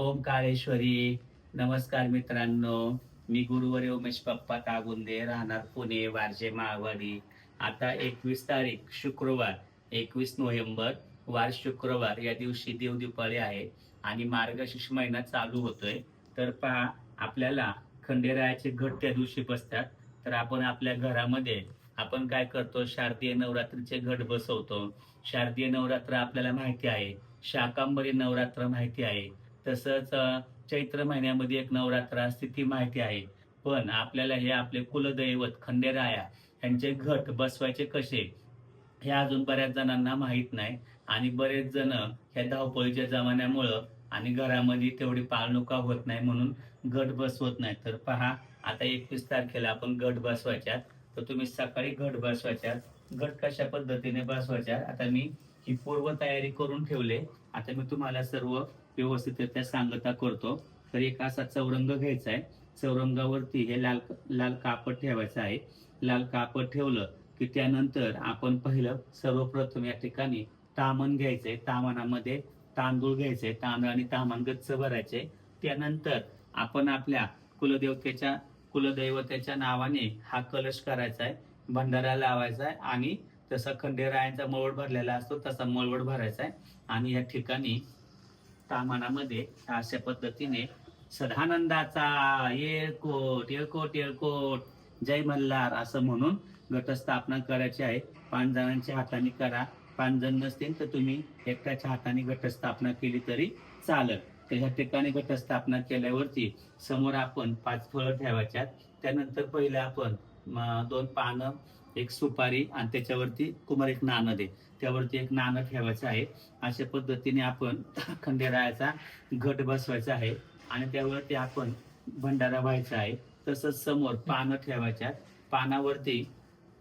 ओम काळेश्वरी. नमस्कार मित्रांनो. मी गुरुवारी उमेश पप्पा तागुंदे राहणार पुणे वारजे माळवाडी आता एकवीस तारीख शुक्रवार. एकवीस नोव्हेंबर वार शुक्रवार. या दिवशी देवदीपाळी आहे आणि मार्गशीर्ष महिना चालू होतोय. तर पहा आपल्याला खंडेरायाचे घट त्या दिवशी बसतात. तर आपण आपल्या घरामध्ये आपण काय करतो? शारदीय नवरात्रीचे घट बसवतो. शारदीय नवरात्र आपल्याला माहिती आहे. शाकांबरी नवरात्र माहिती आहे. तसंच चैत्र महिन्यामध्ये एक नवरात्र असते ती माहिती आहे. पण आपल्याला हे आपले कुलदैवत खंडेराया यांचे घट बसवायचे कसे हे अजून बऱ्याच जणांना माहीत नाही. आणि बरेच जण ह्या धावपळीच्या जमान्यामुळं आणि घरामध्ये तेवढी पाळणुका होत नाही म्हणून घट बसवत नाही. तर पहा आता एकवीस तारखेला आपण घट बसवायच्यात. तर तुम्ही सकाळी घट बसवायच्यात. घट कशा पद्धतीने बसवायच्यात? आता मी ही पूर्व तयारी करून ठेवले. आता मी तुम्हाला सर्व व्यवस्थितरित्या सांगता करतो. तर एक असा चौरंग घ्यायचा आहे. चौरंगावरती हे लाल लाल कापड ठेवायचं आहे. लाल कापड ठेवलं की त्यानंतर आपण पहिलं सर्वप्रथम या ठिकाणी तामण घ्यायचंय. तामणामध्ये तांदूळ घ्यायचे तांदूळ आणि तामण गच्च भरायचे त्यानंतर आपण आपल्या कुलदेवतेच्या कुलदैवतेच्या नावाने हा कलश करायचा आहे. भंडारा लावायचा आहे आणि जसा खंडेरायांचा मळवट भरलेला असतो तसा मळवड भरायचा आहे. आणि या ठिकाणी तामानामध्ये अशा पद्धतीने सदानंदाचा येळकोट येळकोट येळकोट जय मल्हार असं म्हणून घटस्थापना करायची आहे. पाच जणांच्या हाताने करा. पाच जण नसतील तर तुम्ही एकट्याच्या हाताने घटस्थापना केली तरी चालत तर ह्या ठिकाणी घटस्थापना केल्यावरती समोर आपण पाच फळं ठेवायच्यात. त्यानंतर पहिलं आपण दोन पानं एक सुपारी आणि त्याच्यावरती कुमार एक नाणं दे. त्यावरती एक नाणं ठेवायचं आहे. अशा पद्धतीने आपण खंडेरायाचा घट बसवायचा आहे आणि त्यावरती आपण भंडारा व्हायचा आहे. तसंच समोर पानं ठेवायच्या पानावरती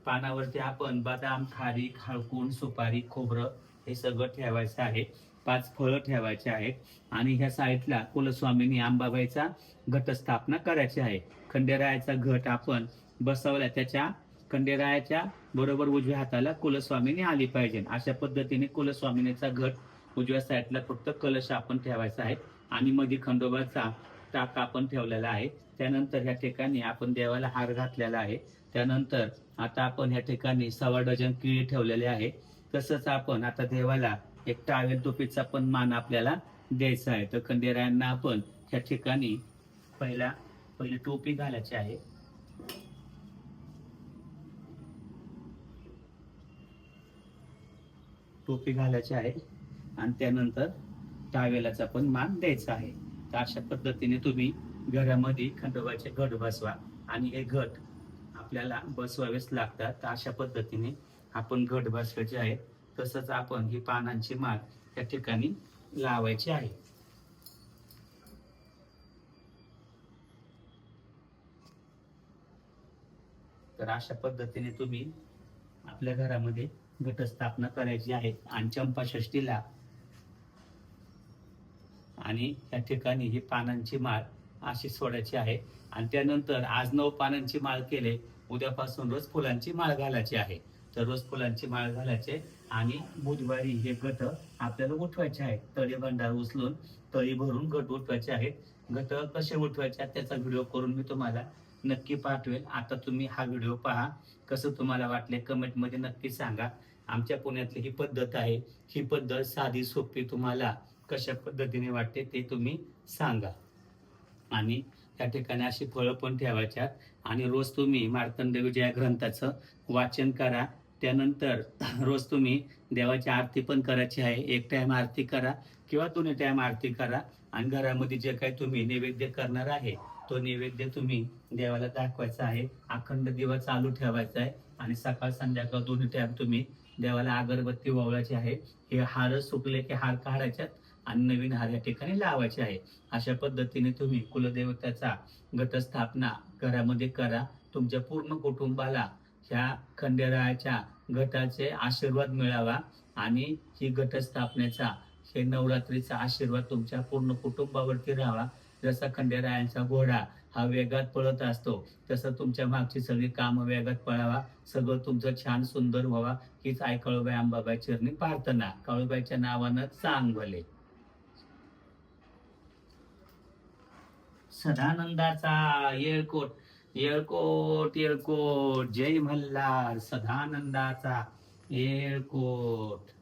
पानावरती आपण बदाम खारी खाळकून सुपारी खोबरं हे सगळं ठेवायचं आहे. पाच फळं ठेवायचे आहेत आणि ह्या साईडला कुलस्वामीनी आंबाबाईचा घटस्थापना करायची आहे. खंडेरायाचा घट आपण बसवला त्याच्या खंडेरायाच्या बरोबर उजव्या हाताला कुलस्वामीनी आली पाहिजे. अशा पद्धतीने कुलस्वामिनीचा घट उजव्या साईडला फक्त कलश आपण ठेवायचा आहे आणि मध्ये खंडोबाचा टाक आपण ठेवलेला आहे. त्यानंतर ह्या ठिकाणी आपण देवाला हार घातलेला आहे. त्यानंतर आता आपण ह्या ठिकाणी सव्वा डझन किळी ठेवलेले आहे. तसंच आपण आता देवाला एक टावेल टोपीचा पण मान आपल्याला द्यायचा आहे. तर खंडेरायांना आपण ह्या ठिकाणी पहिला पहिली टोपी घालायची आहे. टोपी घालायची आहे आणि त्यानंतर टावेलाचा पण मान द्यायचा आहे. तर अशा पद्धतीने तुम्ही घरामध्ये खंडोबाचे घट बसवा आणि हे घट आपल्याला बसवावेच लागतात. तर अशा पद्धतीने आपण घट बसवायचे आहे. तसंच आपण ही पानांची माळ त्या ठिकाणी लावायची आहे. तर अशा पद्धतीने तुम्ही आपल्या घरामध्ये घटस्थापना करायची आहे. आणि चंपाषष्टीला आणि या ठिकाणी ही पानांची माळ अशी सोडायची आहे. आणि त्यानंतर आज नऊ पानांची माळ केले. उद्यापासून रोज फुलांची माळ घालायची आहे. तर रोज फुलांची माळ घालायचे. आणि बुधवारी हे गट आपल्याला उठवायचे आहेत. तळी भंडार उचलून तळी भरून गट उठवायचे आहेत. गट कसे उठवायचे आहेत त्याचा व्हिडिओ करून मी तुम्हाला नक्की पाठवेल. आता तुम्ही हा व्हिडिओ पहा. कसं तुम्हाला वाटले? कमेंटमध्ये नक्की सांगा. आमच्या पुण्यातली ही पद्धत आहे. ही पद्धत साधी सोपी तुम्हाला कशा पद्धतीने वाटते ते तुम्ही सांगा. आणि त्या ठिकाणी अशी फळं पण ठेवायच्यात. आणि रोज तुम्ही मार्तंड विजया ग्रंथाचं वाचन करा. त्यानंतर रोज तुम्ही देवाची आरती पण करायची आहे. एक टाइम आरती करा किंवा दोन्ही टाइम आरती करा. आणि घरामध्ये जे काही तुम्ही नैवेद्य करणार आहे तो नैवेद्य तुम्ही देवाला दाखवायचा आहे. अखंड दिवा चालू ठेवायचा आहे. आणि सकाळ संध्याकाळ दोन्ही टाइम तुम्ही देवाला अगरबत्ती वावळायची आहे. हे हार सुकले की हार काढायच्यात आणि नवीन हार या ठिकाणी लावायचे आहे. अशा पद्धतीने तुम्ही कुलदेवताचा घटस्थापना घरामध्ये करा. तुमच्या पूर्ण कुटुंबाला ह्या खंडेरायाच्या घटाचे आशीर्वाद मिळावा आणि ही घटस्थापनेचा हे नवरात्रीचा आशीर्वाद तुमच्या पूर्ण कुटुंबावरती राहावा. जसा खंडेरायांचा घोडा हा वेगात पळत असतो. तसं तुमच्या मागची सगळी कामं वेगात पळावा. सगळं तुमचं छान सुंदर व्हावा हीच आई काळूबाई अंबाबाई चिरणी प्रार्थना. काळूबाईच्या नावानं चांग भले. सदानंदाचा येळकोट येळकोट येळकोट. जय मल्हार सदानंदाचा येळकोट.